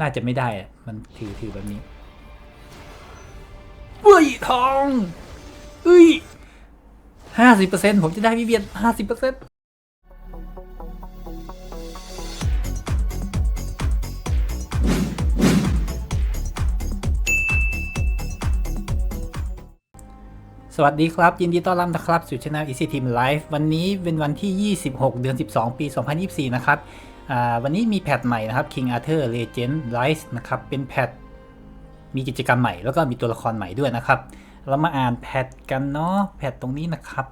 น่าจะไม่ได้อะมันถือถือแบบนี้เฮ้ยทองเฮ้ยห้าสิบเปอร์เซ็นผมจะได้วิเวียนห้าสิบเปอร์เซ็นสวัสดีครับ ยินดีต้อนรับนะครับสู่ช่อง Easy Team Live วันนี้เป็นวันที่ 26 เดือน 12 ปี 2024 นะครับอ่า วันนี้มีแพทใหม่นะครับ King Arthur Legend Rise นะครับ เป็นแพทมีกิจกรรมใหม่แล้วก็มีตัวละครใหม่ด้วยนะครับ เรามาอ่านแพทกันเนาะแพทตรงนี้นะครับ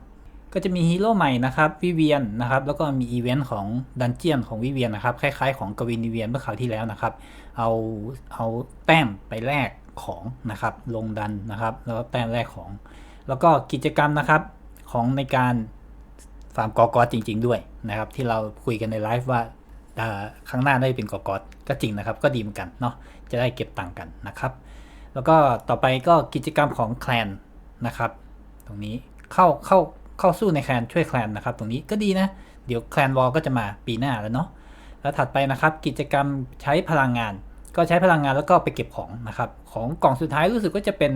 ก็จะมีฮีโร่ใหม่นะครับวิเวียนนะครับ แล้วก็มีอีเวนต์ของดันเจียนของวิเวียนนะครับ คล้ายๆ ของกวินวิเวียนเมื่อคราวที่แล้วนะครับ เอาเอาแต้มไปแลกของนะครับ ลงดันนะครับ แล้วก็แต้มแลกของ แล้วก็กิจกรรมนะครับของในการฟาร์มกอกอจริง ๆ ด้วยนะครับ ที่เราคุยกันในไลฟ์ว่า ครั้งหน้าได้เป็นกอกอสก็จริงนะครับ ก็ดีเหมือนกันเนาะจะได้เก็บตังค์กันนะครับ แล้วก็ต่อไปก็กิจกรรมของแคลนนะครับ ตรงนี้เข้าเข้าเข้าสู้ในแคลนช่วยแคลนนะครับ ตรงนี้ก็ดีนะ เดี๋ยวแคลนวอลก็จะมาปีหน้าแล้วเนาะแล้วถัดไปนะครับกิจกรรมใช้พลังงาน ก็ใช้พลังงานแล้วก็ไปเก็บของนะครับ ของกล่องสุดท้ายรู้สึกว่าจะเป็น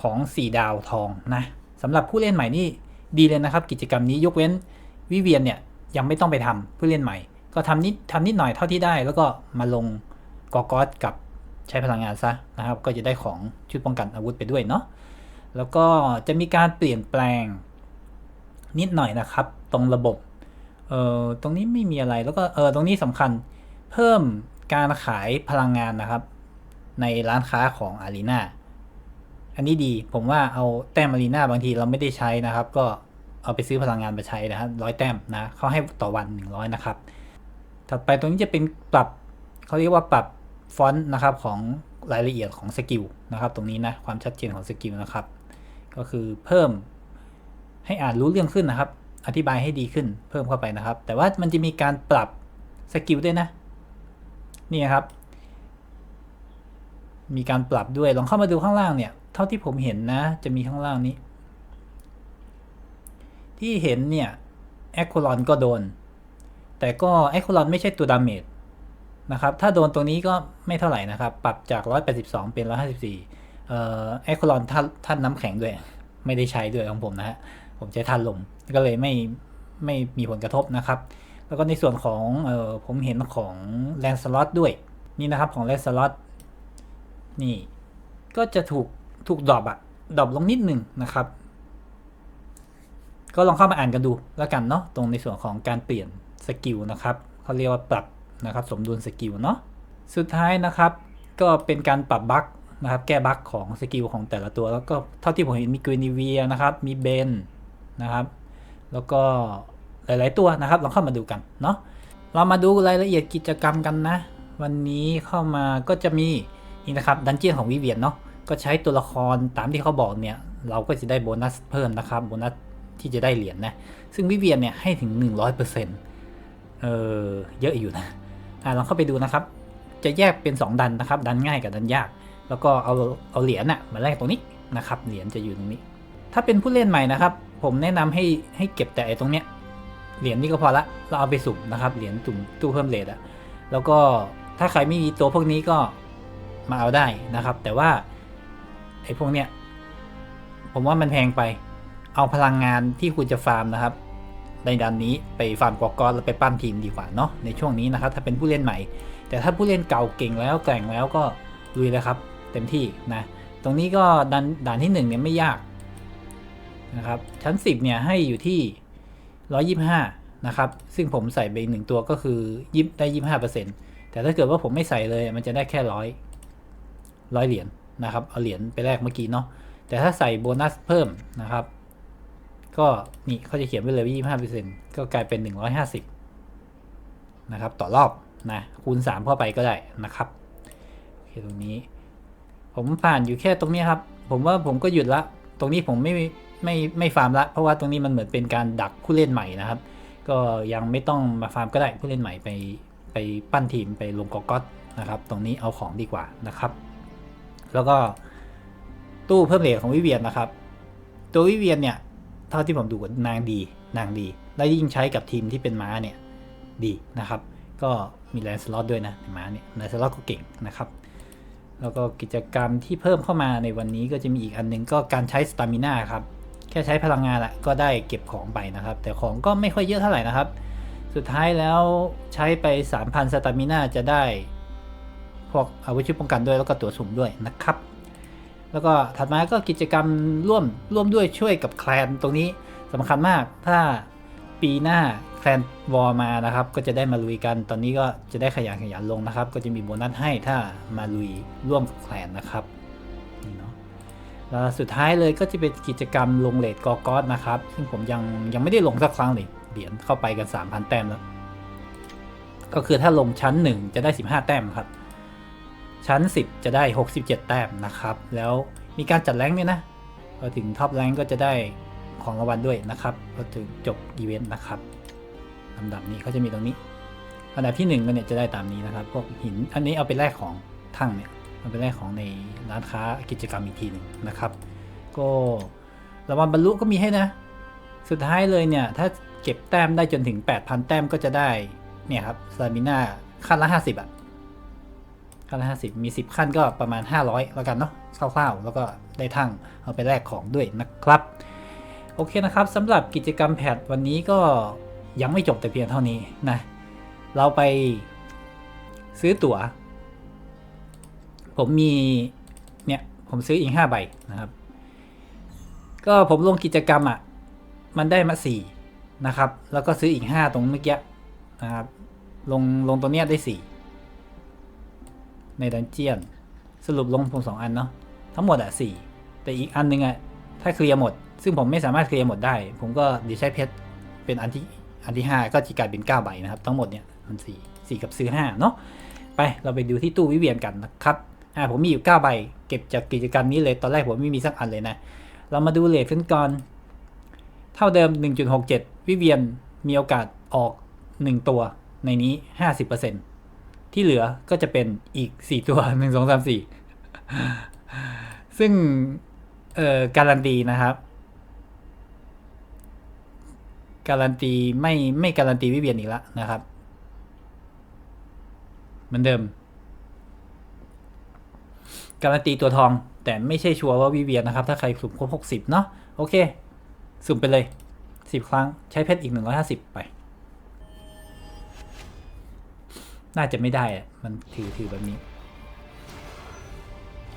ของ 4 ดาวทองนะสำหรับผู้เล่นใหม่นี่ดีเลยนะครับ กิจกรรมนี้ยกเว้นวิเวียนเนี่ยยังไม่ต้องไปทำผู้เล่นใหม่ ก็ทำนิดทำนิดหน่อยเท่าที่ได้ แล้วก็มาลงกอกอสกับใช้พลังงานซะนะครับ ก็จะได้ของชุดป้องกันอาวุธไปด้วยเนาะแล้วก็จะมีการเปลี่ยนแปลงนิดหน่อยนะครับ ตรงระบบเอ่อตรงนี้ไม่มีอะไรแล้วก็เออตรงนี้สำคัญเพิ่มการขายพลังงานนะครับ ในร้านค้าของอารีนาอันนี้ดีผมว่าเอาแต้มอารีนาบางทีเราไม่ได้ใช้นะครับ ก็เอาไปซื้อพลังงานมาใช้นะครับร้อยแต้มนะเขาให้ต่อวัน 100 นะครับ ถัดไปตรงนี้จะเป็นปรับเขาเรียกว่าปรับฟอนต์นะครับของรายละเอียดของสกิลนะครับ ตรงนี้นะความชัดเจนของสกิลนะครับ ก็คือเพิ่มให้อ่านรู้เรื่องขึ้นนะครับ อธิบายให้ดีขึ้นเพิ่มเข้าไปนะครับ แต่ว่ามันจะมีการปรับสกิลด้วยนะนี่ครับ มีการปรับด้วยลองเข้ามาดูข้างล่างเนี่ย เท่าที่ผมเห็นนะ จะมีข้างล่างนี้ ที่เห็นเนี่ยแอคโคลอนก็โดน แต่ก็แอโคลอนไม่ใช่ตัวดาเมจนะครับ ถ้าโดนตรงนี้ก็ไม่เท่าไหร่นะครับ ปรับจาก 182 เป็น 154เอ่อแอโคลอนท่านท่านน้ำแข็งด้วย ไม่ได้ใช้ด้วยของผมนะฮะ ผมใช้ท่านลม ก็เลยไม่ไม่มีผลกระทบนะครับ แล้วก็ในส่วนของเอ่อผมเห็นของแลนสล็อตด้วย นี่นะครับของแลนสล็อตนี่ ก็จะถูกถูกดรอปอะดรอปลงนิดหนึ่งนะครับ ก็ลองเข้ามาอ่านกันดูแล้วกันเนาะตรงในส่วนของการเปลี่ยน สกิลนะครับเขาเรียกว่าปรับนะครับสมดุลสกิลเนาะสุดท้ายนะครับ ก็เป็นการปรับบั๊กนะครับ แก้บั๊กของสกิลของแต่ละตัว แล้วก็เท่าที่ผมเห็นมีกรีนิเวียนะครับ มีเบนนะครับ แล้วก็หลาย ๆ ตัวนะครับลองเข้ามาดูกันเนาะเรามาดูรายละเอียดกิจกรรมกันนะ วันนี้เข้ามาก็จะมีนี่นะครับดันเจียนของวิเวียนเนาะก็ใช้ตัวละครตามที่เขาบอกเนี่ย เราก็จะได้โบนัสเพิ่มนะครับโบนัสที่จะได้เหรียญนะ ซึ่งวิเวียนเนี่ยให้ถึง 100%เออเยอะอยู่นะอ่าลองเข้าไปดูนะครับ จะแยกเป็น 2 ดันนะครับ ดันง่ายกับดันยาก แล้วก็เอาเอาเหรียญน่ะมาแลกตรงนี้นะครับ เหรียญจะอยู่ตรงนี้ ถ้าเป็นผู้เล่นใหม่นะครับ ผมแนะนำให้ให้เก็บแต่ไอ้ตรงเนี้ย เหรียญนี่ก็พอละ เราเอาไปสุ่มนะครับ เหรียญตุ่มตู้เพิ่มเลทอะแล้วก็ถ้าใครไม่มีตัวพวกนี้ก็มาเอาได้นะครับ แต่ว่าไอ้พวกเนี้ยผมว่ามันแพงไป เอาพลังงานที่คุณจะฟาร์มนะครับ ในดันนี้ไปฟาร์มกอกอนแล้วไปปั้นทีมดีกว่าเนาะในช่วงนี้นะครับถ้าเป็นผู้เล่นใหม่ แต่ถ้าผู้เล่นเก่าเก่งแล้วแกร่งแล้วก็ลุยเลยครับ เต็มที่นะตรงนี้ก็ดันด่านที่หนึ่งเนี่ยไม่ยากนะครับชั้น 10เนี่ยให้อยู่ที่ 125 นะครับ ซึ่งผมใส่ไปหนึ่งตัวก็คือยิบได้ 25%แต่ถ้าเกิดว่าผมไม่ใส่เลยมันจะได้แค่ร้อยร้อยเหรียญนะครับเอาเหรียญไปแลกเมื่อกี้เนาะแต่ถ้าใส่โบนัสเพิ่มนะครับ ก็นี่เขาจะเขียนไว้เลยว่า25%ก็กลายเป็น 150 นะครับ ต่อรอบนะคูณ 3 เข้าไปก็ได้นะครับโอเคตรงนี้ ผมผ่านอยู่แค่ตรงนี้ครับ ผมว่าผมก็หยุดละ ตรงนี้ผมไม่ไม่ไม่ฟาร์มละ เพราะว่าตรงนี้มันเหมือนเป็นการดักผู้เล่นใหม่นะครับ ก็ยังไม่ต้องมาฟาร์มก็ได้ผู้เล่นใหม่ไปไปปั้นทีมไปลงกอกอตนะครับ ตรงนี้เอาของดีกว่านะครับ แล้วก็ตู้เพิ่มเหลทของวิเวียนนะครับ ตัววิเวียนเนี่ย ท่าที่ผมดูนางดีนางดีและยิ่งใช้กับทีมที่เป็นม้าเนี่ยดีนะครับ ก็มีแลนสล็อตด้วยนะในม้าเนี่ยแลนสล็อตก็เก่งนะครับ แล้วก็กิจกรรมที่เพิ่มเข้ามาในวันนี้ก็จะมีอีกอันหนึงก็การใช้สตามิน่าครับแค่ใช้พลังงานแหละก็ได้เก็บของไปนะครับ แต่ของก็ไม่ค่อยเยอะเท่าไหร่นะครับ สุดท้ายแล้วใช้ไป 3,000สตามิน่าจะได้พวกอาวุธชุดป้องกันด้วยแล้วก็ตัวสุ่มด้วยนะครับ แล้วก็ถัดมาก็กิจกรรมร่วมร่วมด้วยช่วยกับแคลนตรงนี้สำคัญมากถ้าปีหน้าแคลนวอลมานะครับ ก็จะได้มาลุยกันตอนนี้ก็จะได้ขยันขยันลงนะครับ ก็จะมีโบนัสให้ถ้ามาลุยร่วมกับแคลนนะครับนี่เนาะแล้วสุดท้ายเลยก็จะเป็นกิจกรรมลงเลทกอกอสนะครับ ซึ่งผมยังยังไม่ได้ลงสักครั้งเลยเหรียญเข้าไปกัน 3,000 แต้มแล้ว ก็คือถ้าลงชั้น 1 จะได้ 15 แต้มครับ ชั้น 10 จะได้ 67 แต้มนะครับ แล้วมีการจัดแรงด้วยนะพอถึงท็อปแรงก็จะได้ของรางวัลด้วยนะครับพอถึงจบอีเวนต์นะครับลำดับนี้เขาจะมีตรงนี้อันดับที่1ก็เนี่ยจะได้ตามนี้นะครับพวกหินอันนี้เอาไปแลกของทั้งเนี่ยเอาไปแลกของในร้านค้ากิจกรรมอีกทีหนึ่งนะครับ ก็รางวัลบรรลุก็มีให้นะ สุดท้ายเลยเนี่ยถ้าเก็บแต้มได้จนถึง 8,000 แต้มก็จะได้เนี่ยครับซามิน่าขั้นละ 50อะ ขั้นละ50มี10ขั้นก็ประมาณ500แล้วกันเนาะคร่าวๆแล้วก็ได้ทั้งเอาไปแลกของด้วยนะครับ โอเคนะครับสำหรับกิจกรรมแพทวันนี้ก็ยังไม่จบแต่เพียงเท่านี้นะเราไปซื้อตั๋ว ผมมีเนี่ยผมซื้ออีก5ใบนะครับ ก็ผมลงกิจกรรมอะมันได้มา4นะครับ แล้วก็ซื้ออีก5ตรงเมื่อกี้นะครับลงลงตัวเนี้ยได้4 ในดันเจียน สรุปลงผมสองอันเนาะทั้งหมดอะสี่แต่อีกอันหนึงอะถ้าเคลียร์หมด ซึ่งผมไม่สามารถเคลียร์หมดได้ ผมก็ดีใช้เพชรเป็นอันที่อันที่ห้าก็จะกลายเป็นเก้าใบนะครับ ทั้งหมดเนี่ยมันสี่สี่กับซื้อห้าเนาะไปเราไปดูที่ตู้วิเวียนกันนะครับอ่าผมมีอยู่เก้าใบเก็บจากกิจกรรมนี้เลยตอนแรกผมไม่มีสักอันเลยนะ เรามาดูเลทขึ้นก่อน เท่าเดิม 1.67 วิเวียนมีโอกาสออก 1 ตัวในนี้ 50% ที่เหลือก็จะเป็นอีก 4 ตัว 1 2 3 4 ซึ่งเอ่อการันตีนะครับ การันตีไม่ไม่การันตีวิเวียนอีกแล้วนะครับ เหมือนเดิม การันตีตัวทองแต่ไม่ใช่ชัวร์ว่าวิเวียนนะครับ ถ้าใครสุ่มครบ60 เนาะโอเค สุ่มไปเลย 10 ครั้งใช้เพชรอีก 150 ไป น่าจะไม่ได้อะมันถือถือแบบนี้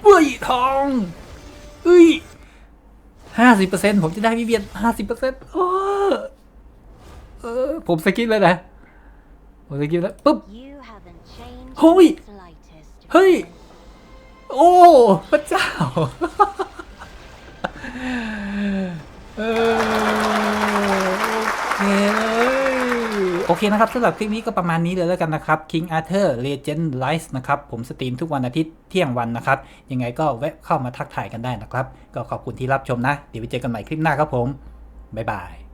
เฮ้ยทองเฮ้ยห้าสิบเปอร์เซ็นผมจะได้วิเวียนห้าสิบเปอร์เซ็นต์เออผมสกิปเลยนะผมสกิปแล้วปุ๊บ You haven't changed Hoi! in the slightest. Hoi! Vivian. โอ้พระเจ้า เออ โอเคนะครับสำหรับคลิปนี้ก็ประมาณนี้เลยแล้วกันนะครับ King Arthur Legend Rise นะครับผมสตรีมทุกวันอาทิตย์เที่ยงวันนะครับ ยังไงก็แวะเข้ามาทักทายกันได้นะครับ ก็ขอบคุณที่รับชมนะ เดี๋ยวไปเจอกันใหม่คลิปหน้าครับผมบ๊ายบาย